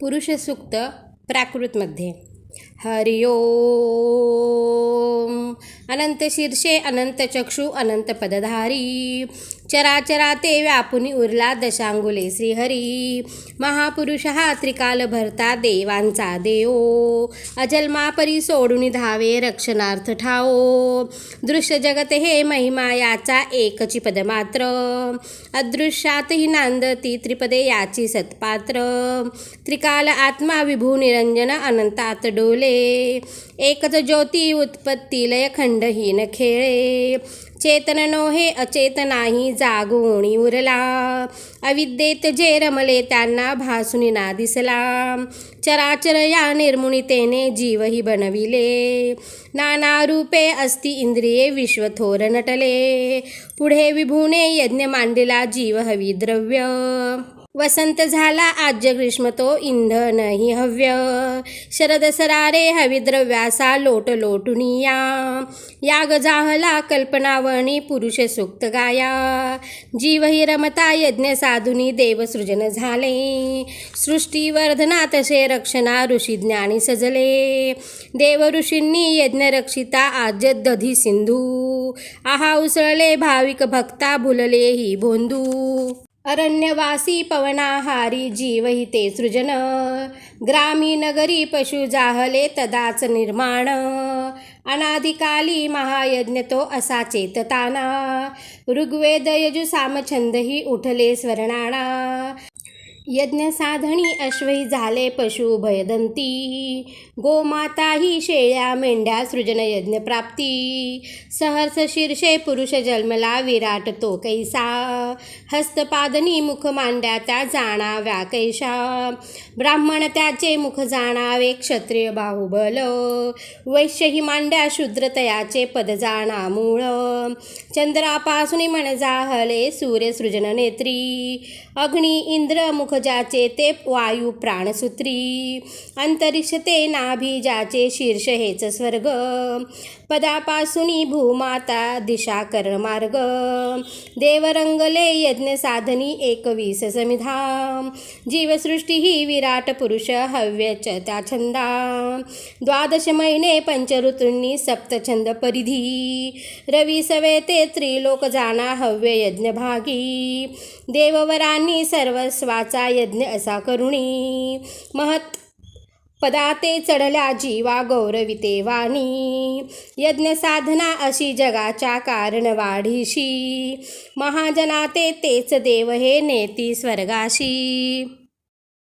पुरुषसूक्त प्राकृतमध्ये. हरि अनंत शीर्षे अनंत चक्षु अनंत पदधारी. चराचरा ते व्यापुनी उरला दशांगुले. श्रीहरी महापुरुष हा त्रिकाल भरता देवांचा देओ अजन्मा परी सोडून धावे रक्षणार्थ ठाओ दृश्य जगत हे महिमा याचा एकची पद मात्र अदृश्यातही नांदती त्रिपदे याची सत्पात्र. त्रिकाल आत्मा विभू निरंजन अनंतात डोले. एकच ज्योती उत्पत्ती लय खंडहीन खेळे. चेतन नोहे अचेतनाही जागोणी उरला. अविद्येत जे रमले त्यांना भासुनी ना दिसला. चराचर या निर्मुणितेने जीवही बनविले. नाना रूपे अस्ति इंद्रिये विश्वथोर नटले. पुढे विभूने यज्ञ मांडला जीव हवी द्रव्य. वसंत झाला आज ग्रीष्म तो इंधनही हव्य. शरद सरारे हविद्रव्यासा लोट लोटुनिया याग जाहला कल्पनावणी पुरुष सुक्त गाया. जीवही रमता यज्ञ साधुनी देवसृजन झाले. सृष्टीवर्धना तसे रक्षणा ऋषी ज्ञानी सजले. देव ऋषींनी यज्ञ रक्षिता आज दधी सिंधू. आहा उसळले भाविक भक्ता भुलले ही भोंदू. अरण्यवासी पवनाहारी जीवहिते सृजन। ग्रामी नगरी पशु जाहले तदाच निर्माण। अनादिकाली महायज्ञ तो असा चेतताना। ऋग्वेद यजु सामछंदही उठले स्वर्णाणा यज्ञसाधणी अश्वही झाले पशु भयदंती. गोमाता ही शेळ्या मेंढ्या सृजन यज्ञ प्राप्ती. सहर्ष शीर्षे पुरुष जन्मला विराट तो कैसा. हस्तपादनी मुख मांड्या त्या जाणाव्या कैशा. ब्राह्मण त्याचे मुख जाणावे क्षत्रिय बाहुबल. वैश्य ही मांड्या शूद्र तयाचे पद जाणा मूळ. चंद्रापासून मन जाहले सूर्य सृजन नेत्री. अग्नी इंद्र मुख ज्याचे ते वायू प्राणसूत्री. अंतरिक्ष ते नाभी शीर्ष हेच स्वर्ग. पदापासून भूमाता दिशा कर मार्ग. देवरंगले यज्ञ साधनी एकवीस समिधा. जीवसृष्टी ही विराट पुरुष हव्यच त्या छंदा. द्वादश महिने पंचऋतूंनी सप्तछंद परिधी. रवी सवेते त्रिलोक जाणा हव्य यज्ञ भागी देववरांनी सर्वस्वाचा यज्ञ असा करुणी. महत् पदाते चढल्या जीवा गौरविते वाणी. यज्ञ साधना अशी जगाच्या कारण वाढीशी महाजनाते तेच देव हे नेती स्वर्गाशी.